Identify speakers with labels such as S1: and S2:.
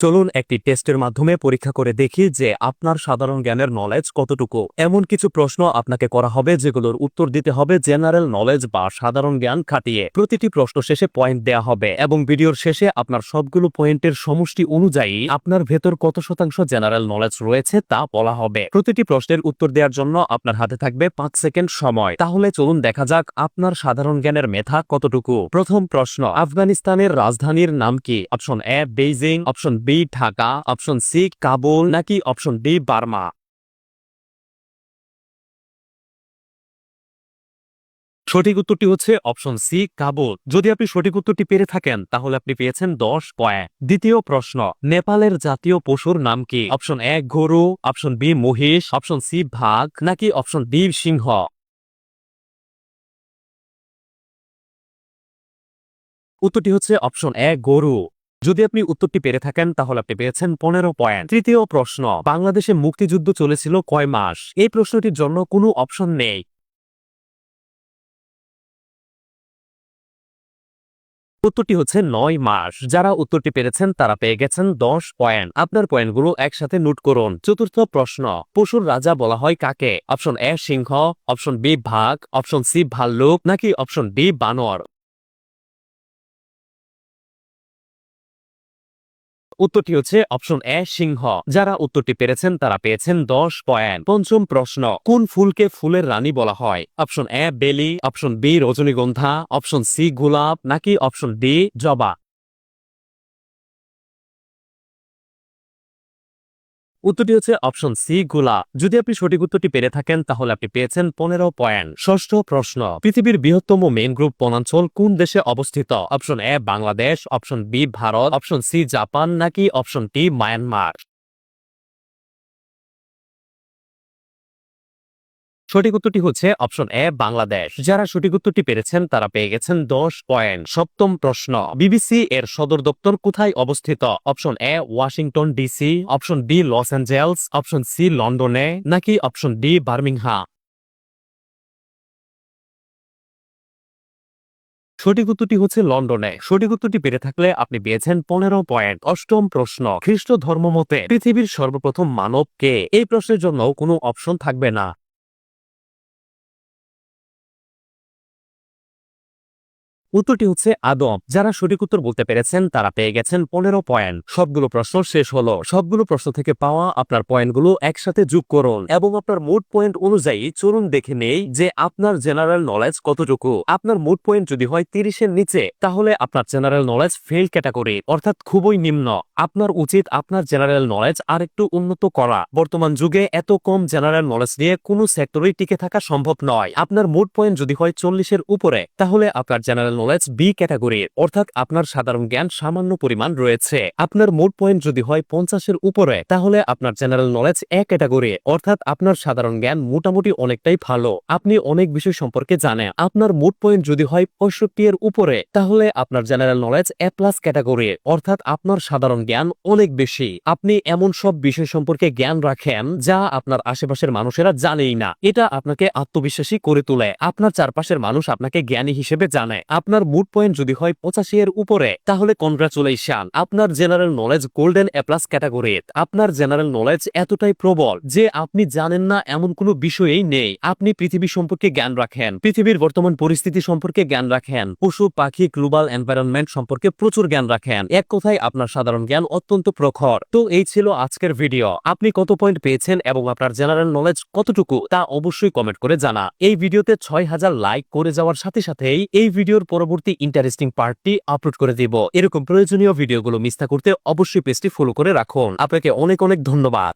S1: চলুন একটি টেস্টের মাধ্যমে পরীক্ষা করে দেখি যে আপনার সাধারণ জ্ঞানের নলেজ কতটুকু। এমন কিছু প্রশ্ন আপনাকে করা হবে যেগুলোর উত্তর দিতে হবে জেনারেল নলেজ বা সাধারণ জ্ঞান খাটিয়ে। প্রতিটি প্রশ্ন শেষে পয়েন্ট দেয়া হবে এবং ভিডিওর শেষে আপনার সবগুলো পয়েন্টের সমষ্টি অনুযায়ী আপনার ভেতর কত শতাংশ জেনারেল নলেজ রয়েছে তা বলা হবে। প্রতিটি প্রশ্নের উত্তর দেওয়ার জন্য আপনার হাতে থাকবে পাঁচ সেকেন্ড সময়। তাহলে চলুন দেখা যাক আপনার সাধারণ জ্ঞানের মেধা কতটুকু। প্রথম প্রশ্ন, আফগানিস্তানের রাজধানীর নাম কি? Option A Beijing option B Dhaka, option C Kabul, নাকি অপশন ডি বার্মা? সঠিক উত্তরটি হচ্ছে অপশন সি কাবুল। যদি আপনি সঠিক উত্তরটি পেরে থাকেন, তাহলে আপনি পেয়েছেন দশ পয়েন্ট। দ্বিতীয় প্রশ্ন, নেপালের জাতীয় পশুর নাম কি? অপশন এক গরু, অপশন বি মহিষ, অপশন সি ভাগ নাকি অপশন ডি সিংহ? উত্তরটি হচ্ছে অপশন এ গরু। যদি আপনি উত্তরটি পেরে থাকেন, তাহলে আপনি পেয়েছেন পনেরো পয়েন্ট। তৃতীয় প্রশ্ন, বাংলাদেশে মুক্তিযুদ্ধ চলেছিল কয় মাস? এই প্রশ্নটির জন্য কোনো অপশন নেই। উত্তরটি হচ্ছে নয় মাস। যারা উত্তরটি পেরেছেন, তারা পেয়ে গেছেন দশ পয়েন্ট। আপনার পয়েন্টগুলো একসাথে নোট করুন। চতুর্থ প্রশ্ন, পশুর রাজা বলা হয় কাকে? অপশন এ সিংহ, অপশন বি ভাগ অপশন সি ভাল্লুক, নাকি অপশন ডি বানর? উত্তরটি হচ্ছে অপশন এ, সিংহ। যারা উত্তরটি পেরেছেন, তারা পেয়েছেন দশ পয়েন্ট। পঞ্চম প্রশ্ন, কোন ফুলকে ফুলের রানী বলা হয়? অপশন এ, বেলি। অপশন বি, রজনীগন্ধা। অপশন সি, গোলাপ। নাকি অপশন ডি, জবা? উত্তরটি হচ্ছে অপশন সি, গুলা। যদি আপনি সঠিক উত্তরটি পেরে থাকেন, তাহলে আপনি পেয়েছেন পনেরো পয়েন্ট। ষষ্ঠ প্রশ্ন, পৃথিবীর বৃহত্তম মেন গ্রুপ বনাঞ্চল কোন দেশে অবস্থিত? Option A, Bangladesh, option B, Bharat, option C, Japan, নাকি অপশন টি মায়ানমার? সঠিক উত্তরটি হচ্ছে অপশন এ, বাংলাদেশ। যারা সঠিক উত্তরটি পেরেছেন, তারা পেয়ে গেছেন দশ পয়েন্ট। সপ্তম প্রশ্ন, বিবিসি এর সদর দপ্তর কোথায় অবস্থিত? Option A, Washington DC. Option B, Los Angeles. Option C, লন্ডনে। নাকি অপশন ডি বার্মিংহা সঠিক উত্তরটি হচ্ছে লন্ডনে। সঠিক উত্তরটি পেরে থাকলে আপনি পেয়েছেন পনেরো পয়েন্ট। অষ্টম প্রশ্ন, খ্রিস্ট ধর্ম মতে পৃথিবীর সর্বপ্রথম মানব কে? এই প্রশ্নের জন্য কোনো অপশন থাকবে না। উত্তরটি হচ্ছে আদম। যারা সঠিক উত্তর বলতে পেরেছেন, তারা পেয়ে গেছেন পনেরো পয়েন্ট। সবগুলো প্রশ্ন শেষ হলো। সবগুলো প্রশ্ন থেকে পাওয়া আপনার পয়েন্টগুলো একসাথে যোগ করুন এবং আপনার মোট পয়েন্ট অনুযায়ী চলুন দেখে নেই যে আপনার জেনারেল নলেজ কতটুকু। আপনার মোট পয়েন্ট যদি হয় তিরিশের নিচে, তাহলে আপনার জেনারেল নলেজ ফেল ক্যাটাগরি, অর্থাৎ খুবই নিম্ন। আপনার উচিত আপনার জেনারেল নলেজ আর একটু উন্নত করা। বর্তমান যুগে এত কম জেনারেল নলেজ নিয়ে কোনো সেক্টরেই টিকে থাকা সম্ভব নয়। আপনার মোট পয়েন্ট যদি হয় চল্লিশের উপরে, তাহলে আপনার জেনারেল নলেজ বি ক্যাটাগরির অর্থাৎ আপনার সাধারণ জ্ঞান সামান্য পরিমাণ রয়েছে। আপনার মোট পয়েন্ট যদি হয় পঞ্চাশের উপরে, তাহলে আপনার জেনারেল নলেজ এ ক্যাটাগরি অর্থাৎ আপনার সাধারণ জ্ঞান মোটামুটি অনেকটাই ভালো। আপনি অনেক বিষয় সম্পর্কে জানেন। আপনার মোট পয়েন্ট যদি হয় পঁয়ষট্টি এর উপরে, তাহলে আপনার general knowledge A plus category অর্থাৎ আপনার সাধারণ জ্ঞান অনেক বেশি। আপনি এমন সব বিষয় সম্পর্কে জ্ঞান রাখেন যা আপনার আশেপাশের মানুষেরা জানেই না। এটা আপনাকে আত্মবিশ্বাসী করে তোলে। আপনার চারপাশের মানুষ আপনাকে জ্ঞানী হিসেবে জানে। আপনার মুড পয়েন্ট যদি হয় পঁচাশি এর উপরে, তাহলে কনগ্রাচুলেশন আপনার general knowledge golden A plus ক্যাটাগরিত আপনার জেনারেল নলেজ এতটাই প্রবল যে আপনি জানেন না এমন কোনো বিষয়ই নেই। আপনি পৃথিবী সম্পর্কে জ্ঞান রাখেন, পৃথিবীর বর্তমান পরিস্থিতি সম্পর্কে জ্ঞান রাখেন, পশু, পাখি গ্লোবাল এনভায়রনমেন্ট সম্পর্কে প্রচুর জ্ঞান রাখেন। এক কথায় আপনার সাধারণ জ্ঞান অত্যন্ত প্রখর। তো এই ছিল আজকের ভিডিও আপনি কত পয়েন্ট পেয়েছেন এবং আপনার জেনারেল নলেজ কতটুকু তা অবশ্যই কমেন্ট করে জানা এই ভিডিওতে ছয় হাজার লাইক করে যাওয়ার সাথে সাথেই এই ভিডিওর পরবর্তী ইন্টারেস্টিং পার্টটি আপলোড করে দিব। এরকম প্রয়োজনীয় ভিডিওগুলো মিস না করতে অবশ্যই পেজটি ফলো করে রাখুন। আপনাকে অনেক অনেক ধন্যবাদ।